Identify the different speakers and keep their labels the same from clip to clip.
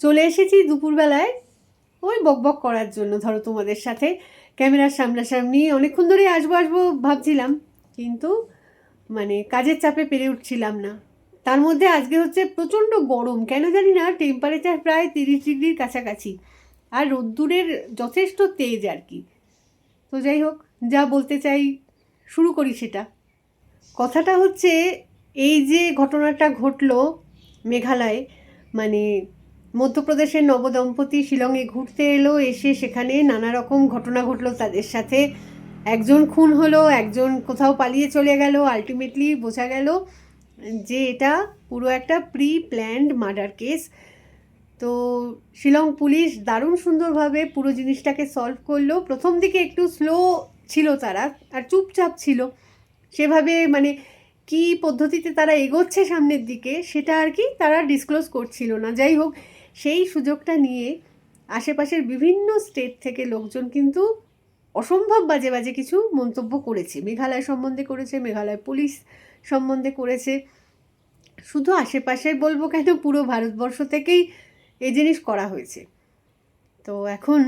Speaker 1: চলে এসেছি দুপুরবেলায় ওই বকবক করার জন্য, ধরো তোমাদের সাথে। ক্যামেরার সামনাসামনি অনেকক্ষণ ধরে আসব আসব ভাবছিলাম, কিন্তু মানে কাজের চাপে পেরে উঠছিলাম না। তার মধ্যে আজকে হচ্ছে প্রচণ্ড গরম, কেন জানি না টেম্পারেচার প্রায় তিরিশ ডিগ্রির কাছাকাছি। আর রোদ্দুরের যথেষ্ট তেজ আর কি। তো যাই হোক, যা বলতে চাই, শুরু করি সেটা। কথাটা হচ্ছে, এই যে ঘটনাটা ঘটলো মেঘালয়ে মানে মধ্যপ্রদেশের নবদম্পতি শিলংয়ে ঘুরতে এলো, এসে সেখানে নানা রকম ঘটনা ঘটলো তাদের সাথে। একজন খুন হলো, একজন কোথাও পালিয়ে চলে গেল। আলটিমেটলি বোঝা গেল যে এটা পুরো একটা প্রি প্ল্যান্ড মার্ডার কেস তো শিলং পুলিশ দারুণ সুন্দরভাবে পুরো জিনিসটাকে সলভ করল। প্রথম দিকে একটু স্লো ছিল তারা, আর চুপচাপ ছিল। সেভাবে মানে কি পদ্ধতিতে তারা এগোচ্ছে সামনের দিকে, সেটা আর কি তারা ডিসক্লোজ করছিল না। যাই হোক, সেই সুযোগটা নিয়ে আশেপাশের বিভিন্ন স্টেট থেকে লোকজন কিন্তু অসম্ভব বাজে বাজে কিছু মন্তব্য করেছে। মেঘালয় সম্বন্ধে করেছে, মেঘালয় পুলিশ সম্বন্ধে করেছে। শুধু আশেপাশে বলব কেন, পুরো ভারতবর্ষ থেকেই এই জিনিস করা হয়েছে। তো এখন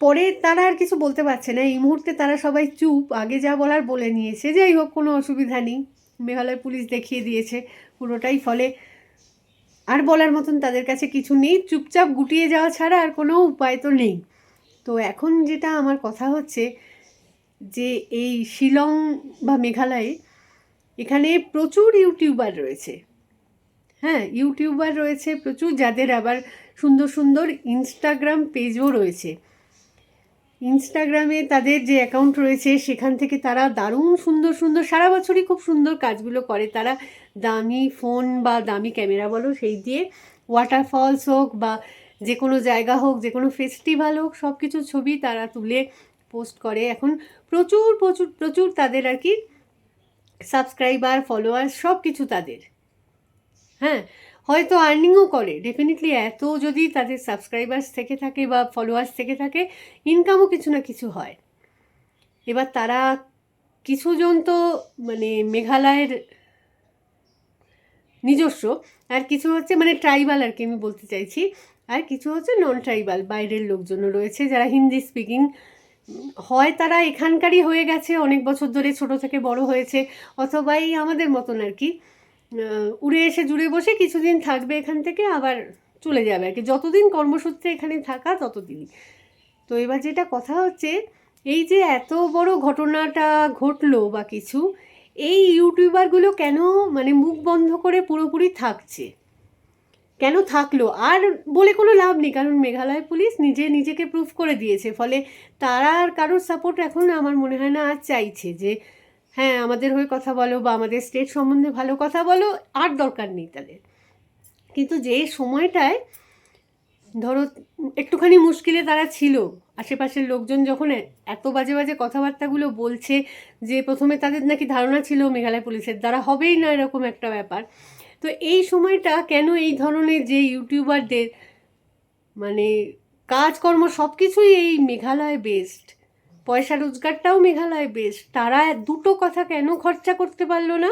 Speaker 1: পরে তারা আর কিছু বলতে পারছে না। এই মুহূর্তে তারা সবাই চুপ, আগে যা বলার বলে নিয়েছে। যাই হোক, কোনো অসুবিধা নেই। মেঘালয় পুলিশ দেখিয়ে দিয়েছে পুরোটাই, ফলে আর বলার মতন তাদের কাছে কিছু নেই। চুপচাপ গুটিয়ে যাওয়া ছাড়া আর কোনো উপায় তো নেই। তো এখন যেটা আমার কথা হচ্ছে যে, এই শিলং বা মেঘালয়ে এখানে প্রচুর ইউটিউবার রয়েছে। হ্যাঁ ইউটিউবার রয়েছে প্রচুর, যাদের আবার সুন্দর সুন্দর ইনস্টাগ্রাম পেজও রয়েছে। ইনস্টাগ্রামে তাদের যে অ্যাকাউন্ট রয়েছে, সেখান থেকে তারা দারুণ সুন্দর সুন্দর, সারা বছরই খুব সুন্দর কাজগুলো করে। তারা দামি ফোন বা দামি ক্যামেরা বলো, সেই দিয়ে ওয়াটারফলস হোক বা যে কোনো জায়গা হোক যে কোনো ফেস্টিভ্যাল হোক সব কিছু ছবি তারা তুলে পোস্ট করে। এখন প্রচুর প্রচুর প্রচুর তাদের আর কি সাবস্ক্রাইবার ফলোয়ার সব কিছু তাদের। হ্যাঁ? হয়তো আর্নিংও করে। ডেফিনেটলি এত যদি তাদের সাবস্ক্রাইবার্স থেকে থাকে বা ফলোয়ার্স থেকে থাকে ইনকামও কিছু না কিছু হয়। এবার তারা কিছুজন তো মানে মেঘালয়ের নিজস্ব, আর কিছু হচ্ছে মানে ট্রাইবাল আর কি আমি বলতে চাইছি। আর কিছু হচ্ছে নন ট্রাইবাল বাইরের লোকজনও রয়েছে যারা হিন্দি স্পিকিং হয় তারা এখানকারই হয়ে গেছে, অনেক বছর ধরে ছোট থেকে বড় হয়েছে, অথবা এই আমাদের মতন আর কি। উড়ে এসে জুড়ে বসে কিছুদিন থাকবে এখান থেকে, আবার চলে যাবে আর কি। যতদিন কর্মসূত্রে এখানে থাকা, ততদিনই। তো এবার যেটা কথা হচ্ছে, এই যে এত বড় ঘটনাটা ঘটলো বা কিছু, এই ইউটিউবারগুলো কেন মানে মুখ বন্ধ করে পুরোপুরি থাকছে? কেন থাকল? আর বলে কোনো লাভ নেই, কারণ মেঘালয় পুলিশ নিজে নিজেকে প্রুফ করে দিয়েছে। ফলে তারা আর কারোর সাপোর্ট এখন আমার মনে হয় না, আর চাইছে যে হ্যাঁ আমাদের হয়ে কথা বলো বা আমাদের স্টেট সম্বন্ধে ভালো কথা বলো, আর দরকার নেই তাদের। কিন্তু যে সময়টায় ধরো, একটুখানি মুশকিলে তারা ছিল, আশেপাশের লোকজন যখন এত বাজে বাজে কথাবার্তাগুলো বলছে যে প্রথমে তাদের নাকি ধারণা ছিল মেঘালয় পুলিশের দ্বারা হবেই না এরকম একটা ব্যাপার। তো এই সময়টা কেন এই ধরনের যে ইউটিউবারদের মানে কাজকর্ম সব কিছুই এই মেঘালয় বেস্ট পয়সা রোজগারটাও মেঘালয় বেশ। তারা দুটো কথা কেন খরচা করতে পারল না?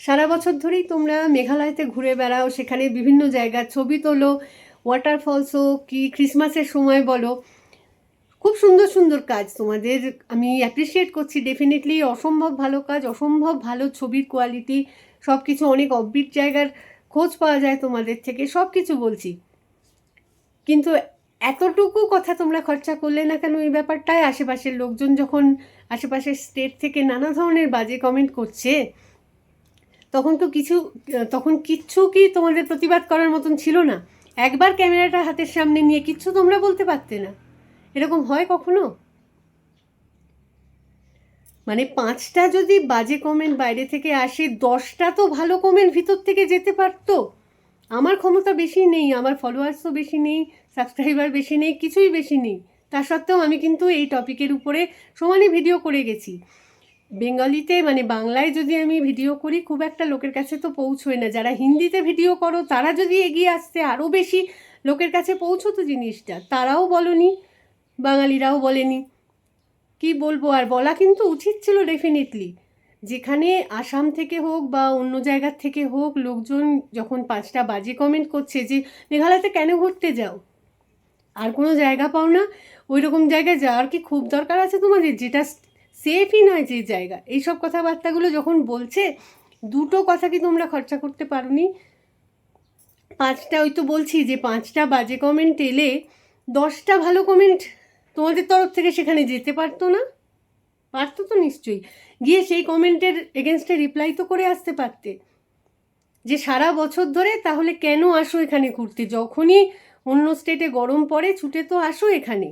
Speaker 1: সারা বছর ধরেই তোমরা মেঘালয়তে ঘুরে বেড়াও, সেখানে বিভিন্ন জায়গার ছবি তোলো ওয়াটারফলস হোক কি ক্রিসমাসের সময় বলো। খুব সুন্দর সুন্দর কাজ তোমাদের। আমি অ্যাপ্রিসিয়েট করছি ডেফিনেটলি অসম্ভব ভালো কাজ, অসম্ভব ভালো ছবির কোয়ালিটি সব কিছু অনেক অববিট জায়গার খোঁজ পাওয়া যায় তোমাদের থেকে সব কিছু বলছি। কিন্তু এতটুকু কথা তোমরা খরচা করলে না কেন এই ব্যাপারটায়? আশেপাশের লোকজন যখন আশেপাশের স্টেট থেকে নানা ধরনের বাজে কমেন্ট করছে, তখন তো কিছু, তখন কিচ্ছু কি তোমাদের প্রতিবাদ করার মতন ছিল না? একবার ক্যামেরাটা হাতের সামনে নিয়ে কিচ্ছু তোমরা বলতে পারতে না। এরকম হয় কখনো? মানে পাঁচটা যদি বাজে কমেন্ট বাইরে থেকে আসে, দশটা তো ভালো কমেন্ট ভিতর থেকে যেতে পারতো। আমার ক্ষমতা বেশি নেই, আমার ফলোয়ার্সও বেশি নেই সাবস্ক্রাইবার বেশি নেই, কিছুই বেশি নেই। তা সত্ত্বেও আমি কিন্তু এই টপিকের উপরে সমানে ভিডিও করে গেছি। বেঙ্গলিতে মানে বাংলায় যদি আমি ভিডিও করি, খুব একটা লোকের কাছে তো পৌঁছোয় না। যারা হিন্দিতে ভিডিও করো, তারা যদি এগিয়ে আসতে আরও বেশি লোকের কাছে পৌঁছতো জিনিসটা, তারাও বলনি, বাঙালিরাও বলেনি। কি বলব? আর বলা কিন্তু উচিত ছিল ডেফিনেটলি যেখানে আসাম থেকে হোক বা অন্য জায়গার থেকে হোক লোকজন যখন পাঁচটা বাজে কমেন্ট করছে যে, মেঘালয়তে কেন ঘুরতে যাও? আর কোনো জায়গা পাও না? ওই রকম জায়গায় যাওয়ার কি খুব দরকার আছে তোমাদের? যেটা সেফই নয় যে জায়গা। এইসব কথাবার্তাগুলো যখন বলছে, দুটো কথা কি তোমরা খরচা করতে পারোনি? পাঁচটা, ওই তো বলছি যে পাঁচটা বাজে কমেন্ট এলে দশটা ভালো কমেন্ট তোমাদের তরফ থেকে সেখানে যেতে পারতো না। পারতো তো নিশ্চয়ই। গিয়ে সেই কমেন্টের এগেনস্টে রিপ্লাই তো করে আসতে পারতে। যে সারা বছর ধরে তাহলে কেন আসো এখানে ঘুরতে? যখনই অন্য স্টেটে গরম পড়ে, ছুটে তো আসো এখানে।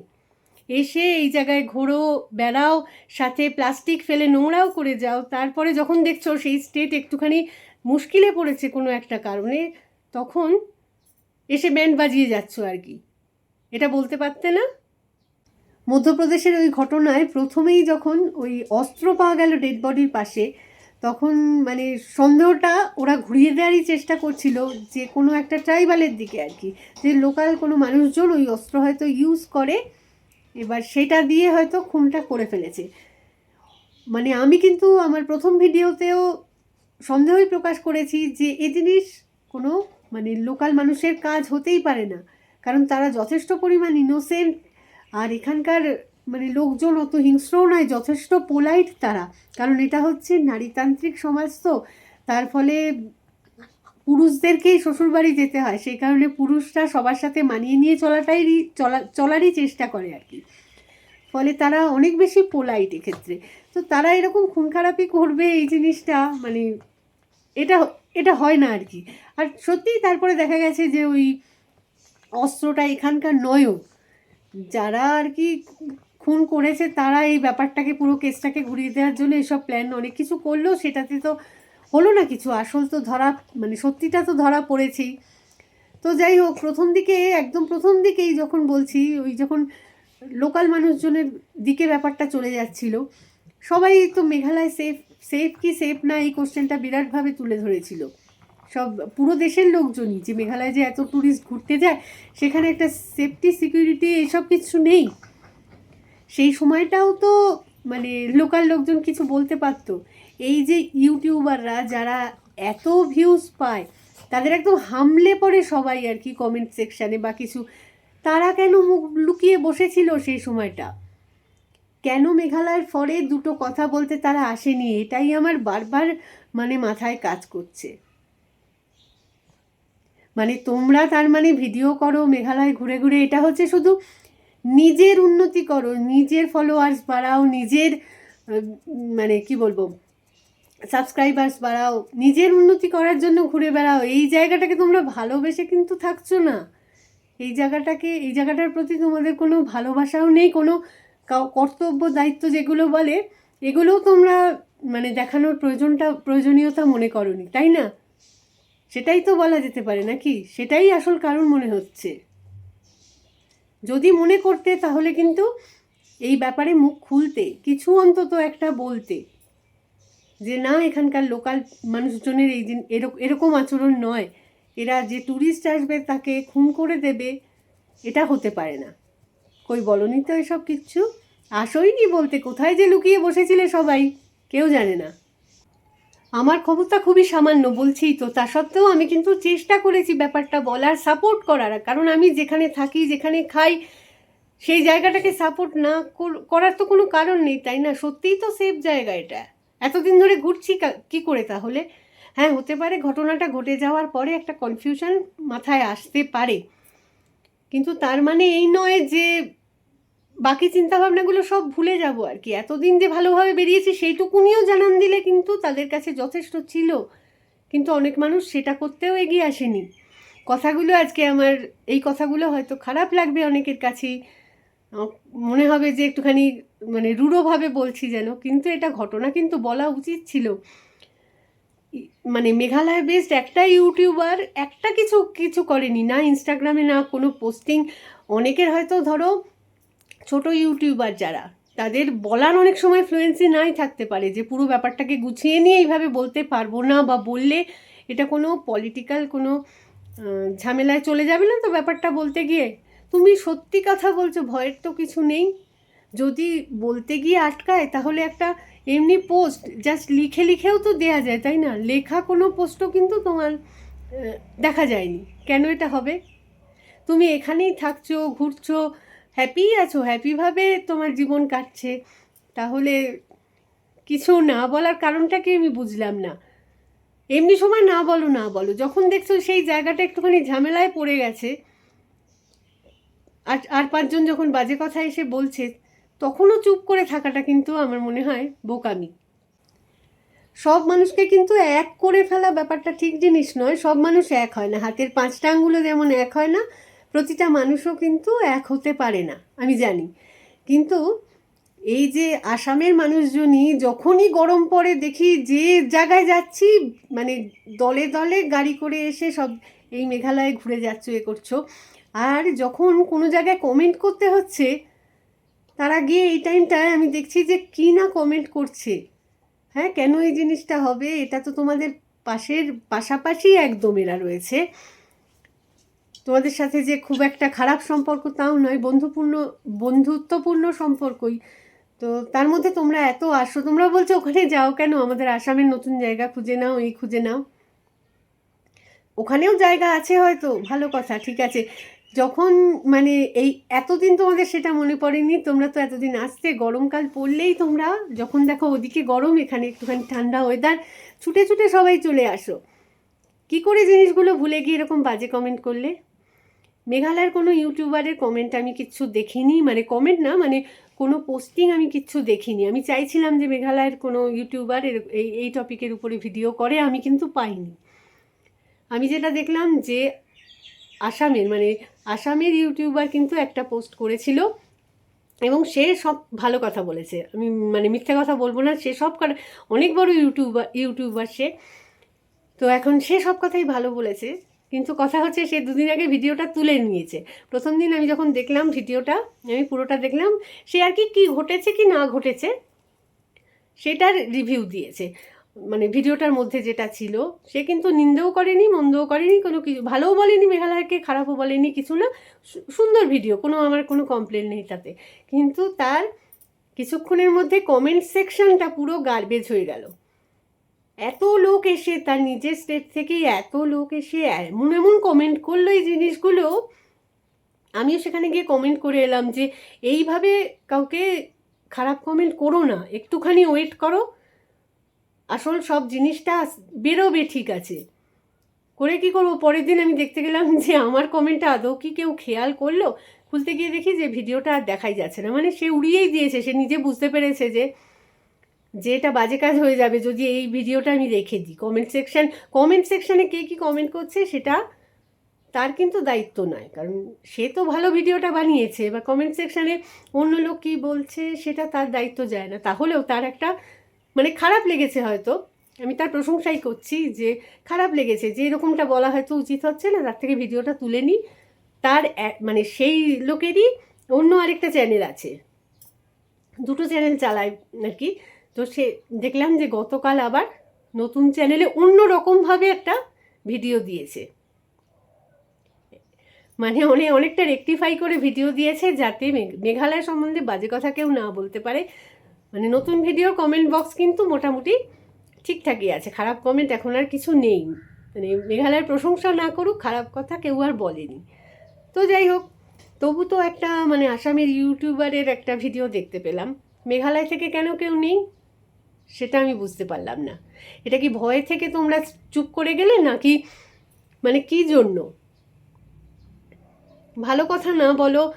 Speaker 1: এসে এই জায়গায় ঘোরো, বেড়াও, সাথে প্লাস্টিক ফেলে নোংরাও করে যাও। তারপরে যখন দেখছ সেই স্টেট একটুখানি মুশকিলে পড়েছে কোনো একটা কারণে, তখন এসে ব্যান্ড বাজিয়ে যাচ্ছ আর কি। এটা বলতে পারতে না? মধ্যপ্রদেশের ওই ঘটনায় প্রথমেই যখন ওই অস্ত্র পাওয়া গেল ডেড বডির পাশে, তখন মানে সন্দেহটা ওরা ঘুরিয়ে দেওয়ারই চেষ্টা করছিল যে কোনো একটা ট্রাইবালের দিকে আর কি। যে লোকাল কোনো মানুষজন ওই অস্ত্র হয়তো ইউজ করে, এবার সেটা দিয়ে হয়তো খুনটা করে ফেলেছে। মানে আমি কিন্তু আমার প্রথম ভিডিওতেও সন্দেহই প্রকাশ করেছি যে এ জিনিস কোনো মানে লোকাল মানুষের কাজ হতেই পারে না। কারণ তারা যথেষ্ট পরিমাণ ইনোসেন্ট আর এখানকার মানে লোকজন অত হিংস্রও নয়, যথেষ্ট পোলাইট তারা। কারণ এটা হচ্ছে নারীতান্ত্রিক সমাজ তো তার ফলে পুরুষদেরকেই শ্বশুরবাড়ি যেতে হয়। সেই কারণে পুরুষরা সবার সাথে মানিয়ে নিয়ে চলাটাই চলা, চলারই চেষ্টা করে আর কি। ফলে তারা অনেক বেশি পোলাইট এক্ষেত্রে। তো তারা এরকম খুন খারাপি করবে এই জিনিসটা মানে এটা এটা হয় না আর কি। আর সত্যিই তারপরে দেখা গেছে যে ওই অস্ত্রটা এখানকার নয়ও যারা আর কি খুন করেছে তারা এই ব্যাপারটাকে পুরো কেসটাকে ঘুরিয়ে দেওয়ার জন্য এসব প্ল্যান অনেক কিছু করল। সেটাতে তো হলো না কিছু, আসল তো ধরা মানে সত্যিটা তো ধরা পড়েছেই। তো যাই হোক, প্রথম দিকে, একদম প্রথম দিকেই যখন বলছি, ওই যখন লোকাল মানুষজনের দিকে ব্যাপারটা চলে যাচ্ছিল, সবাই তো মেঘালয় সেফ সেফ কি সেফ না, এই কোশ্চেনটা বিরাটভাবে তুলে ধরেছিল। সব পুরো দেশের লোকজনই, যে মেঘালয় যে এত ট্যুরিস্ট ঘুরতে যায়, সেখানে একটা সেফটি সিকিউরিটি এইসব কিছু নেই। সেই সময়টাও তো মানে লোকাল লোকজন কিছু বলতে পারতো। এই যে ইউটিউবাররা যারা এত ভিউজ পায়, তাদের একদম হামলে পড়ে সবাই আর কি কমেন্ট সেকশানে বা কিছু। তারা কেন মুখ লুকিয়ে বসেছিল সেই সময়টা? কেন মেঘালয়ের ফরে দুটো কথা বলতে তারা আসেনি? এটাই আমার বারবার মানে মাথায় কাজ করছে। মানে তোমরা তার মানে ভিডিও করো, মেঘালয় ঘুরে ঘুরে, এটা হচ্ছে শুধু নিজের উন্নতি করো, নিজের ফলোয়ার্স বাড়াও, নিজের মানে কি বলব সাবস্ক্রাইবার্স বাড়াও, নিজের উন্নতি করার জন্য ঘুরে বেড়াও। এই জায়গাটাকে তোমরা ভালোবেসে কিন্তু থাকছো না। এই জায়গাটাকে, এই জায়গাটার প্রতি তোমাদের কোনো ভালোবাসাও নেই, কোনো কর্তব্য, দায়িত্ব যেগুলো বলে, এগুলোও তোমরা মানে দেখানোর প্রয়োজনটা, প্রয়োজনীয়তা মনে করনি, তাই না? সেটাই তো বলা যেতে পারে, নাকি? সেটাই আসল কারণ মনে হচ্ছে। যদি মনে করতে, তাহলে কিন্তু এই ব্যাপারে মুখ খুলতে, কিছু অন্তত একটা বলতে যে, না, এখানকার লোকাল মানুষজনের এই দিন এরকম আচরণ নয়। এরা যে ট্যুরিস্ট আসবে, তাকে খুন করে দেবে, এটা হতে পারে না। কই, বলনি তো এসব কিচ্ছু আসোইনি বলতে। কোথায় যে লুকিয়ে বসেছিলে সবাই? কেউ জানে না। আমার ক্ষমতা খুবই সামান্য বলছি তো, তা সত্ত্বেও আমি কিন্তু চেষ্টা করেছি ব্যাপারটা বলার সাপোর্ট করার। কারণ আমি যেখানে থাকি, যেখানে খাই, সেই জায়গাটাকে সাপোর্ট না করার তো কোনো কারণ নেই, তাই না? সত্যিই তো সেফ জায়গা এটা। এতদিন ধরে ঘুরছি কি করে তাহলে? হ্যাঁ হতে পারে ঘটনাটা ঘটে যাওয়ার পরে একটা কনফিউশন মাথায় আসতে পারে। কিন্তু তার মানে এই নয় যে বাকি চিন্তাভাবনাগুলো সব ভুলে যাব আর কি। এতদিন যে ভালোভাবে বেরিয়েছি সেইটুকুনিও জানান দিলে কিন্তু তাদের কাছে যথেষ্ট ছিল। কিন্তু অনেক মানুষ সেটা করতেও এগিয়ে আসেনি। কথাগুলো আজকে আমার, এই কথাগুলো হয়তো খারাপ লাগবে অনেকের কাছেই মনে হবে যে একটুখানি মানে রূঢ়ভাবে বলছি যেন, কিন্তু এটা ঘটনা কিন্তু বলা উচিত ছিল। মানে মেঘালয় বেসড একটা ইউটিউবার একটা কিছু কিছু করেনি। না ইনস্টাগ্রামে না কোনো পোস্টিং অনেকের হয়তো ধরো ছোট ইউটিউবার যারা, তাদের বলার অনেক সময় ফ্লুয়েন্সি নাই থাকতে পারে যে পুরো ব্যাপারটাকে গুছিয়ে নিয়ে এইভাবে বলতে পারব না বা বললে এটা কোনো পলিটিক্যাল কোনো ঝামেলায় চলে যাবে না তো ব্যাপারটা বলতে গিয়ে। তুমি সত্যি কথা বলছো, ভয়ের তো কিছু নেই। যদি বলতে গিয়ে আটকায়, তাহলে একটা এমনি পোস্ট জাস্ট লিখে লিখেও তো দেয়া যায়, তাই না? লেখা কোনো পোস্টও কিন্তু তোমার দেখা যায়নি। কেন এটা হবে? তুমি এখানেই থাকছো, ঘুরছো হ্যাপি আছো? হ্যাপিভাবে তোমার জীবন কাটছে। তাহলে কিছু না বলার কারণটা কি আমি বুঝলাম না। এমনি সময় না বলো না বলো। যখন দেখছ সেই জায়গাটা একটুখানি ঝামেলায় পড়ে গেছে, আর আর পাঁচজন যখন বাজে কথা এসে বলছে, তখনও চুপ করে থাকাটা কিন্তু আমার মনে হয় বোকামি। সব মানুষকে কিন্তু এক করে ফেলা ব্যাপারটা ঠিক জিনিস নয়, সব মানুষ এক হয় না। হাতের পাঁচটা আঙ্গুলো যেমন এক হয় না প্রতিটা মানুষও কিন্তু এক হতে পারে না, আমি জানি। কিন্তু এই যে আসামের মানুষজনই যখনই গরম পড়ে দেখি যে জায়গায় যাচ্ছি মানে দলে দলে গাড়ি করে এসে সব এই মেঘালয়ে ঘুরে যাচ্ছ, এ করছ, আর যখন কোনো জায়গায় কমেন্ট করতে হচ্ছে, তারা গিয়ে এই টাইমটায় আমি দেখছি যে কী না কমেন্ট করছে। হ্যাঁ কেন এই জিনিসটা হবে? এটা তো তোমাদের পাশের, পাশাপাশি একদম এরা রয়েছে। তোমাদের সাথে যে খুব একটা খারাপ সম্পর্ক, তাও নয়, বন্ধুপূর্ণ, বন্ধুত্বপূর্ণ সম্পর্কই। তো তার মধ্যে তোমরা এত আসো, তোমরা বলছো ওখানে যাও কেন? আমাদের আসামের নতুন জায়গা খুঁজে নাও, এই খুঁজে নাও। ওখানেও জায়গা আছে হয়তো, ভালো কথা, ঠিক আছে। যখন মানে এই এতদিন তোমাদের সেটা মনে পড়েনি, তোমরা তো এতদিন আসতে, গরমকাল পড়লেই তোমরা যখন দেখো ওদিকে গরম, এখানে একটুখানি ঠান্ডা ওয়েদার ছুটে ছুটে সবাই চলে আসো। কি করে জিনিসগুলো ভুলে গিয়ে এরকম বাজে কমেন্ট করলে? মেঘালয়ের কোনো ইউটিউবারের কমেন্ট আমি কিচ্ছু দেখিনি মানে কমেন্ট না মানে কোনো পোস্টিং আমি কিচ্ছু দেখিনি। আমি চাইছিলাম যে মেঘালয়ের কোনো ইউটিউবার এই এই টপিকের উপরে ভিডিও করে, আমি কিন্তু পাইনি। আমি যেটা দেখলাম যে আসামের মানে আসামের ইউটিউবার কিন্তু একটা পোস্ট করেছিল, এবং সে সব ভালো কথা বলেছে। আমি মানে মিথ্যা কথা বলব না, সে সব অনেক বড় ইউটিউবার ইউটিউবার সে। তো এখন সে সব কথাই ভালো বলেছে। কিন্তু কথা হচ্ছে সে দুদিন আগে ভিডিওটা তুলে নিয়েছে। প্রথম দিন আমি যখন দেখলাম ভিডিওটা, আমি পুরোটা দেখলাম, সে আর কি, কী ঘটেছে কি না ঘটেছে, সেটার রিভিউ দিয়েছে। মানে ভিডিওটার মধ্যে যেটা ছিল, সে কিন্তু নিন্দেও করেনি, মন্দও করেনি, কোনো কিছু ভালোও বলেনি, মেঘালয়কে খারাপও বলেনি, কিছু না সুন্দর ভিডিও কোনো আমার কোনো কমপ্লেন নেই তাতে। কিন্তু তার কিছুক্ষণের মধ্যে কমেন্ট সেকশনটা পুরো গার্বেজ হয়ে গেল। এত লোক এসে, তার নিজের স্টেট থেকেই এত লোক এসে, এমন এমন কমেন্ট করল এই জিনিসগুলো। আমিও সেখানে গিয়ে কমেন্ট করে এলাম যে, এইভাবে কাউকে খারাপ কমেন্ট করো না, একটুখানি ওয়েট করো। আসল সব জিনিসটা বেরোবে ঠিক আছে। করে কি করব? পরের দিন আমি দেখতে গেলাম যে, আমার কমেন্টটা আদৌ কি কেউ খেয়াল করল? খুলতে গিয়ে দেখি যে ভিডিওটা আর দেখাই যাচ্ছে না। মানে সে উড়িয়েই দিয়েছে, সে নিজে বুঝতে পেরেছে যে যে এটা বাজে কাজ হয়ে যাবে যদি এই ভিডিওটা আমি রেখে দিই। কমেন্ট সেকশান কমেন্ট সেকশানে কে কী কমেন্ট করছে সেটা তার কিন্তু দায়িত্ব নয়। কারণ সে তো ভালো ভিডিওটা বানিয়েছে। বা কমেন্ট সেকশানে অন্য লোক কী বলছে সেটা তার দায়িত্ব যায় না। তাহলেও তার একটা মানে খারাপ লেগেছে হয়তো। আমি তার প্রশংসাই করছি যে খারাপ লেগেছে। যে এরকমটা বলা হয়তো উচিত হচ্ছে না, তার থেকে ভিডিওটা তুলে নিই। তার মানে সেই লোকেরই অন্য আরেকটা চ্যানেল আছে। দুটো চ্যানেল চালায় নাকি তো সে দেখলাম যে গতকাল আবার নতুন চ্যানেলে অন্য রকমভাবে একটা ভিডিও দিয়েছে। মানে অনেক অনেকটা রেকটিফাই করে ভিডিও দিয়েছে যাতে মেঘ- মেঘালয় সম্বন্ধে বাজে কথা কেউ না বলতে পারে। মানে নতুন ভিডিও কমেন্ট বক্স কিন্তু মোটামুটি ঠিকঠাকই আছে। খারাপ কমেন্ট এখন আর কিছু নেই। মানে মেঘালয়ের প্রশংসা না করুক, খারাপ কথা কেউ আর বলেনি। তো যাই হোক, তবু তো একটা মানে আসামের ইউটিউবারের একটা ভিডিও দেখতে পেলাম। মেঘালয় থেকে কেন কেউ নেই? সেটা আমি বুঝতে পারলাম না। এটা কি ভয় থেকে তোমরা চুপ করে গেলে নাকি মানে কি জন্য? ভালো কথা না বলো,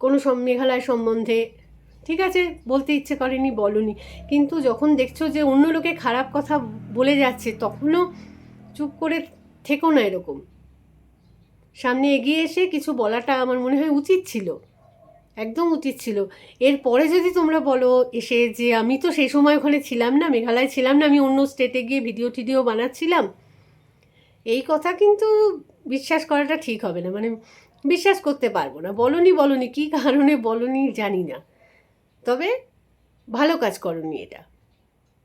Speaker 1: কোনো মেঘালয় সম্বন্ধে। ঠিক আছে, বলতে ইচ্ছে করেনি, বলনি। কিন্তু যখন দেখছ যে অন্য লোকে খারাপ কথা বলে যাচ্ছে, তখনও চুপ করে থেকো না এরকম। সামনে এগিয়ে এসে কিছু বলাটা আমার মনে হয় উচিত ছিল। একদম উচিত ছিল। এরপরে যদি তোমরা বলো এসে যে আমি তো সেই সময় ওখানে ছিলাম না, মেঘালয় ছিলাম না, আমি অন্য স্টেটে গিয়ে ভিডিও টিডিও বানাচ্ছিলাম, এই কথা কিন্তু বিশ্বাস করাটা ঠিক হবে না। মানে বিশ্বাস করতে পারব না। বলনি বলনি, কী কারণে বলনি জানি না। তবে ভালো কাজ করনি এটা।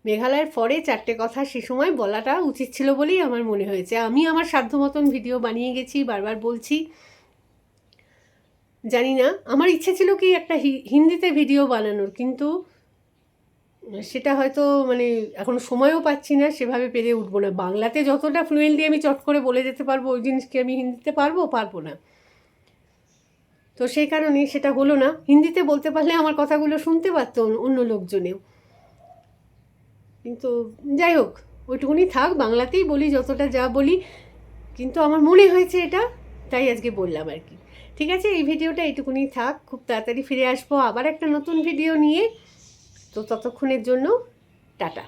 Speaker 1: মেঘালয়ের পরে চারটে কথা সে সময় বলাটা উচিত ছিল বলেই আমার মনে হয়েছে। আমি আমার সাধ্য মতন ভিডিও বানিয়ে গেছি, বারবার বলছি। জানি না, আমার ইচ্ছে ছিল কি একটা হিন্দিতে ভিডিও বানানোর, কিন্তু সেটা হয়তো মানে এখন সময়ও পাচ্ছি না, সেভাবে পেরে উঠবো না। বাংলাতে যতটা ফ্লুয়েন্টলি আমি চট করে বলে যেতে পারব, ওই জিনিসকে আমি হিন্দিতে পারব পারব না। তো সেই কারণে সেটা হলো না। হিন্দিতে বলতে পারলে আমার কথাগুলো শুনতে পারতো অন্য লোকজনেও। কিন্তু যাই হোক, ওইটুকুনি থাক, বাংলাতেই বলি, যতটা যা বলি। কিন্তু আমার মনে হয়েছে এটা, তাই আজকে বললাম আর কি। ঠিক আছে, এই ভিডিওটা এইটুকুনি থাক, খুব তাড়াতাড়ি ফিরে আসব আবার একটা নতুন ভিডিও নিয়ে। তো ততক্ষণের জন্য টাটা।